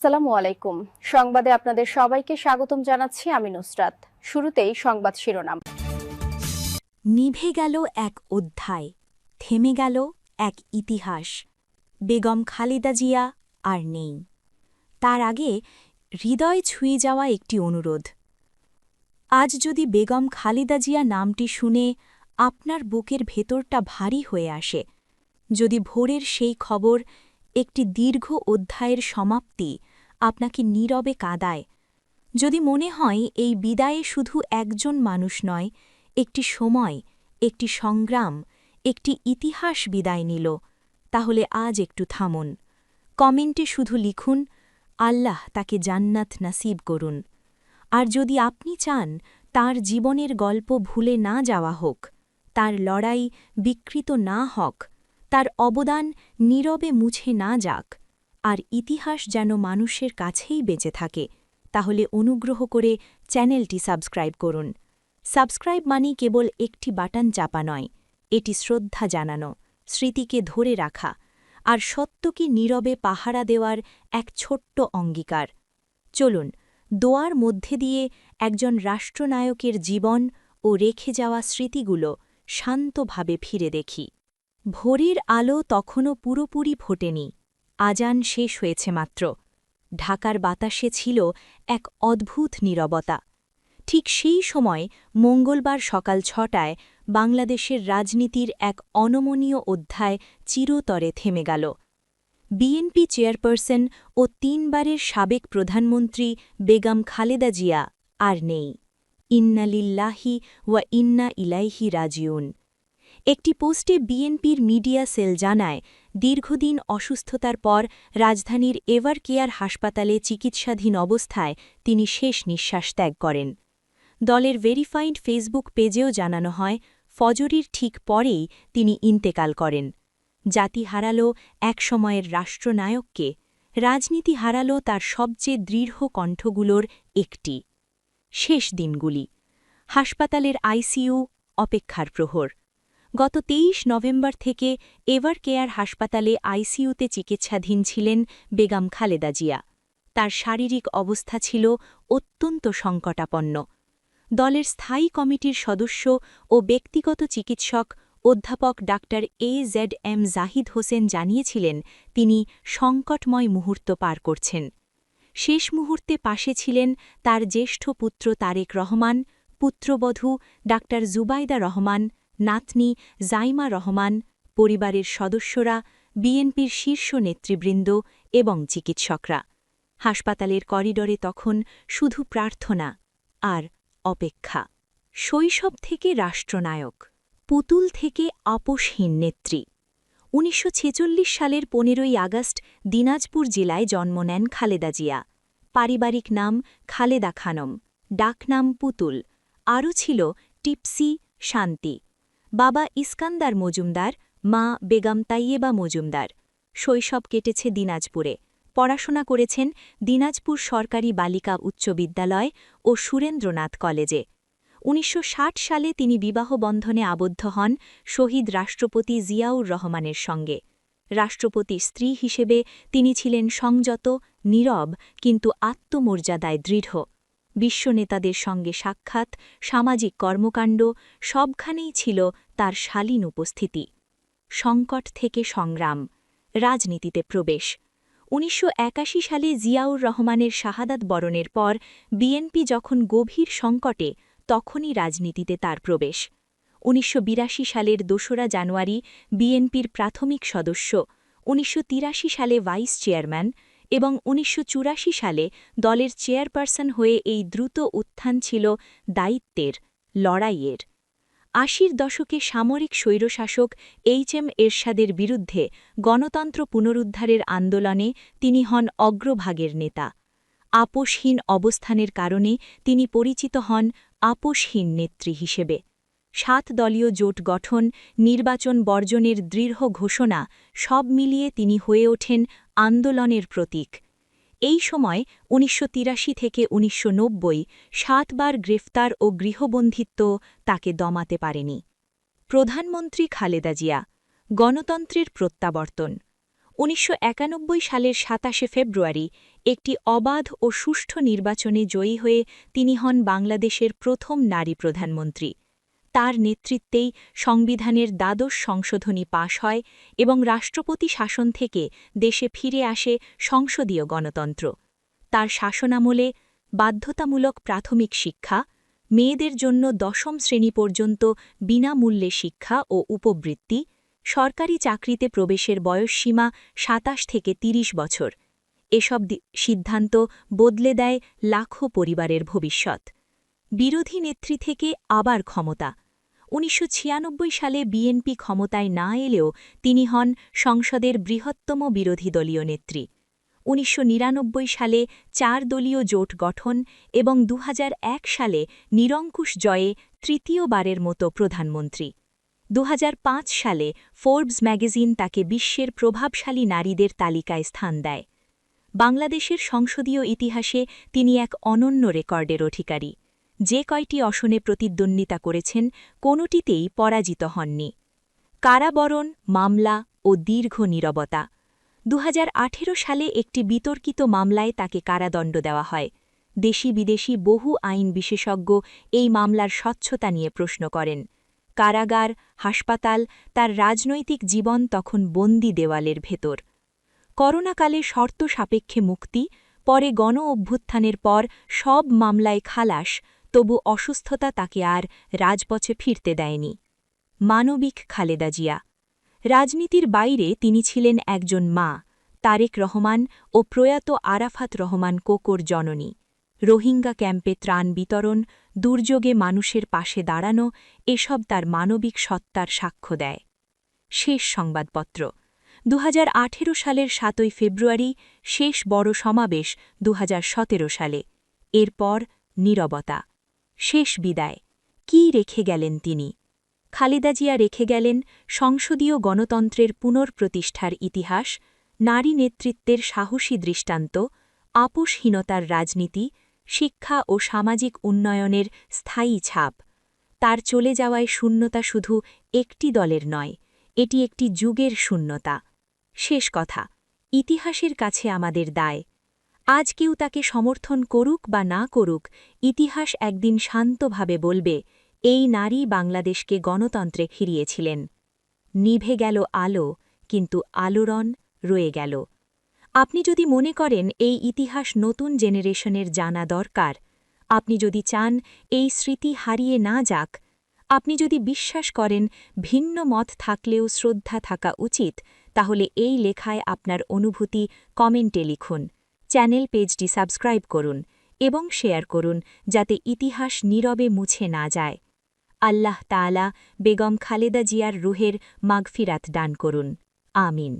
আসসালামু আলাইকুম। সংবাদে আপনাদের সবাইকে স্বাগতম জানাচ্ছি আমি নুসরাত। শুরুতেই সংবাদ শিরোনাম। নিভে গেল এক অধ্যায়, থেমে গেল এক ইতিহাস। বেগম খালেদা জিয়া আর নেই। তার আগে হৃদয় ছুঁয়ে যাওয়া একটি অনুরোধ। আজ যদি বেগম খালেদা জিয়া নামটি শুনে আপনার বুকের ভেতরটা ভারী হয়ে আসে, যদি ভোরের সেই খবর একটি দীর্ঘ অধ্যায়ের সমাপ্তি আপনাকে নীরবে কাঁদায়। যদি মনে হয় এই বিদায়ে শুধু একজন মানুষ নয়, একটি সময়, একটি সংগ্রাম, একটি ইতিহাস বিদায় নিল, তাহলে আজ একটু থামুন। কমেন্টে শুধু লিখুন, আল্লাহ তাকে জান্নাত নাসিব করুন। আর যদি আপনি চান তার জীবনের গল্প ভুলে না যাওয়া হোক, তার লড়াই বিকৃত না হক, তার অবদান নীরবে মুছে না যাক আর ইতিহাস যেন মানুষের কাছেই বেঁচে থাকে, তাহলে অনুগ্রহ করে চ্যানেলটি সাবস্ক্রাইব করুন। সাবস্ক্রাইব মানেই কেবল একটি বাটন চাপা নয়, এটি শ্রদ্ধা জানানো, স্মৃতিকে ধরে রাখা, আর সত্যকে নীরবে পাহারা দেওয়ার এক ছোট্ট অঙ্গীকার। চলুন, দোয়ার মধ্যে দিয়ে একজন রাষ্ট্রনায়কের জীবন ও রেখে যাওয়া স্মৃতিগুলো শান্তভাবে ফিরে দেখি। ভোরের আলো তখনও পুরোপুরি ফোটেনি আজান শেষ হয়েছে মাত্র। ঢাকার বাতাসে ছিল এক অদ্ভুত নীরবতা। ঠিক সেই সময় মঙ্গলবার সকাল ছটায় বাংলাদেশের রাজনীতির এক অনমনীয় অধ্যায় চিরতরে থেমে গেল। বিএনপি চেয়ারপারসন ও তিনবারের সাবেক প্রধানমন্ত্রী বেগম খালেদা জিয়া আর নেই। ইন্না লিল্লাহি ওয়া ইন্না ইলাইহি রাজিউন। একটি পোস্টে বিএনপির মিডিয়া সেল জানায় দীর্ঘদিন অসুস্থতার পর রাজধানীর এভার কেয়ার হাসপাতালে চিকিৎসাধীন অবস্থায় তিনি শেষ নিঃশ্বাস ত্যাগ করেন। দলের ভেরিফাইড ফেসবুক পেজেও জানানো হয়, ফজরির ঠিক পরেই তিনি ইন্তেকাল করেন। জাতি হারাল একসময়ের রাষ্ট্রনায়ককে, রাজনীতি হারাল তার সবচেয়ে দৃঢ় কণ্ঠগুলোর একটি। শেষ দিনগুলি, হাসপাতালের আইসিইউ অপেক্ষার প্রহর। গত তেইশ নভেম্বর থেকে এভার কেয়ার হাসপাতালে আইসিইউতে চিকিৎসাধীন ছিলেন বেগম খালেদা জিয়া। তার শারীরিক অবস্থা ছিল অত্যন্ত সংকটাপন্ন। দলের স্থায়ী কমিটির সদস্য ও ব্যক্তিগত চিকিৎসক অধ্যাপক doctor A Z M Zahid Hossain জানিয়েছিলেন, তিনি সংকটময় মুহূর্ত পার করছেন। শেষ মুহূর্তে পাশে ছিলেন তার জ্যেষ্ঠ পুত্র তারেক রহমান, পুত্রবধূ ডাক্তার জুবাইদা রহমান নাতনি জাইমা রহমান, পরিবারের সদস্যরা, বিএনপির শীর্ষ নেতৃবৃন্দ এবং চিকিৎসকরা। হাসপাতালের করিডরে তখন শুধু প্রার্থনা আর অপেক্ষা। শৈশব থেকে রাষ্ট্রনায়ক, পুতুল থেকে আপোষহীন নেত্রী। উনিশশো ছেচল্লিশ সালের পনেরোই আগস্ট দিনাজপুর জেলায় জন্ম নেন খালেদা জিয়া। পারিবারিক নাম খালেদা খানম, ডাকনাম পুতুল। আরও ছিল টিপসি শান্তি। বাবা ইস্কান্দার মজুমদার, মা বেগম তাইয়েবা মজুমদার। শৈশব কেটেছে দিনাজপুরে। পড়াশোনা করেছেন দিনাজপুর সরকারি বালিকা উচ্চ বিদ্যালয় ও সুরেন্দ্রনাথ কলেজে। উনিশশো ষাট সালে তিনি বিবাহ বন্ধনে আবদ্ধ হন শহীদ রাষ্ট্রপতি জিয়াউর রহমানের সঙ্গে। রাষ্ট্রপতির স্ত্রী হিসেবে তিনি ছিলেন সংযত, নীরব, কিন্তু আত্মমর্যাদায় দৃঢ়। বিশ্বনেতাদের সঙ্গে সাক্ষাৎ, সামাজিক কর্মকাণ্ড, সবখানেই ছিল তার শালীন উপস্থিতি। সংকট থেকে সংগ্রাম, রাজনীতিতে প্রবেশ। উনিশশো একাশি সালে জিয়াউর রহমানের শাহাদাত বরণের পর বিএনপি যখন গভীর সংকটে, তখনই রাজনীতিতে তার প্রবেশ। উনিশশো বিরাশি সালের দোসরা জানুয়ারি বিএনপির প্রাথমিক সদস্য, উনিশশো তিরাশি সালে ভাইস চেয়ারম্যান এবং উনিশশো চুরাশি সালে দলের চেয়ারপারসন হয়ে এই দ্রুত উত্থান ছিল দায়িত্বের, লড়াইয়ের। আশির দশকে সামরিক স্বৈরশাসক এইচ এম এরশাদের বিরুদ্ধে গণতন্ত্র পুনরুদ্ধারের আন্দোলনে তিনি হন অগ্রভাগের নেতা। আপোষহীন অবস্থানের কারণে তিনি পরিচিত হন আপোষহীন নেত্রী হিসেবে। সাত দলীয় জোট গঠন, নির্বাচন বর্জনের দৃঢ় ঘোষণা সব মিলিয়ে তিনি হয়ে ওঠেন আন্দোলনের প্রতীক। এই সময় উনিশশো তিরাশি থেকে উনিশশো সাতবার গ্রেফতার ও গৃহবন্ধিত্ব তাকে দমাতে পারেনি। প্রধানমন্ত্রী খালেদা জিয়া, গণতন্ত্রের প্রত্যাবর্তন। উনিশশো একানব্বই সালের সাতাশে ফেব্রুয়ারি একটি অবাধ ও সুষ্ঠু নির্বাচনে জয়ী হয়ে তিনি হন বাংলাদেশের প্রথম নারী প্রধানমন্ত্রী। তার নেতৃত্বেই সংবিধানের দ্বাদশ সংশোধনী পাশ হয় এবং রাষ্ট্রপতি শাসন থেকে দেশে ফিরে আসে সংসদীয় গণতন্ত্র। তার শাসনামলে বাধ্যতামূলক প্রাথমিক শিক্ষা, মেয়েদের জন্য দশম শ্রেণি পর্যন্ত বিনামূল্যে শিক্ষা ও উপবৃত্তি, সরকারি চাকরিতে প্রবেশের বয়সসীমা সাতাশ থেকে ৩০ বছর। এসব সিদ্ধান্ত বদলে দেয় লাখো পরিবারের ভবিষ্যৎ। বিরোধী নেত্রী থেকে আবার ক্ষমতা। উনিশশো ছিয়ানব্বই সালে বিএনপি ক্ষমতায় না এলেও তিনি হন সংসদের বৃহত্তম বিরোধী দলীয় নেত্রী। উনিশশো নিরানব্বই সালে চার দলীয় জোট গঠন এবং দু হাজার এক সালে নিরঙ্কুশ জয়ে তৃতীয়বারের মতো প্রধানমন্ত্রী। দু হাজার পাঁচ সালে ফোর্বস ম্যাগাজিন তাকে বিশ্বের প্রভাবশালী নারীদের তালিকায় স্থান দেয়। বাংলাদেশের সংসদীয় ইতিহাসে তিনি এক অনন্য রেকর্ডের অধিকারী। যে কয়টি অসনে প্রতিদ্বন্দ্বিতা করেছেন, কোনোটিতেই পরাজিত হননি। কারাবরণ, মামলা ও দীর্ঘ নীরবতা। দু হাজার আঠেরো সালে একটি বিতর্কিত মামলায় তাকে কারাদণ্ড দেওয়া হয়। দেশি বিদেশি বহু আইন বিশেষজ্ঞ এই মামলার স্বচ্ছতা নিয়ে প্রশ্ন করেন। কারাগার, হাসপাতাল, তার রাজনৈতিক জীবন তখন বন্দি দেওয়ালের ভেতর। করোনাকালে শর্ত সাপেক্ষে মুক্তি, পরে গণ অভ্যুত্থানের পর সব মামলায় খালাস তবু অসুস্থতা তাকে আর রাজপথে ফিরতে দেয়নি। মানবিক খালেদা জিয়া। রাজনীতির বাইরে তিনি ছিলেন একজন মা, তারেক রহমান ও প্রয়াত আরাফাত রহমান কোকোর জননী। রোহিঙ্গা ক্যাম্পে ত্রাণ বিতরণ, দুর্যোগে মানুষের পাশে দাঁড়ানো, এসব তার মানবিক সত্তার সাক্ষ্য দেয়। শেষ সংবাদপত্র। দু হাজার আঠেরো সালের সাতই ফেব্রুয়ারি শেষ বড় সমাবেশ দুহাজার সতেরো সালে। এরপর নীরবতা। শেষ বিদায়। কি রেখে গেলেন তিনি? খালেদা জিয়া রেখে গেলেন সংসদীয় গণতন্ত্রের পুনর্প্রতিষ্ঠার ইতিহাস, নারী নেতৃত্বের সাহসী দৃষ্টান্ত, আপোষহীনতার রাজনীতি, শিক্ষা ও সামাজিক উন্নয়নের স্থায়ী ছাপ। তার চলে যাওয়ায় শূন্যতা শুধু একটি দলের নয়, এটি একটি যুগের শূন্যতা। শেষ কথা, ইতিহাসের কাছে আমাদের দায়। আজ কেউ তাকে সমর্থন করুক বা না করুক, ইতিহাস একদিন শান্তভাবে বলবে, এই নারী বাংলাদেশকে গণতন্ত্রে ফিরিয়েছিলেন। নিভে গেল আলো, কিন্তু আলোড়ন রয়ে গেল। আপনি যদি মনে করেন এই ইতিহাস নতুন জেনারেশনের জানা দরকার, আপনি যদি চান এই স্মৃতি হারিয়ে না যাক, আপনি যদি বিশ্বাস করেন ভিন্ন মত থাকলেও শ্রদ্ধা থাকা উচিত, তাহলে এই লেখায় আপনার অনুভূতি কমেন্টে লিখুন। চ্যানেল পেজটি সাবস্ক্রাইব করুন এবং শেয়ার করুন যাতে ইতিহাস নীরবে মুছে না যায়। আল্লাহ তালা বেগম খালেদা জিয়ার রুহের মাগফিরাত ডান করুন। আমিন।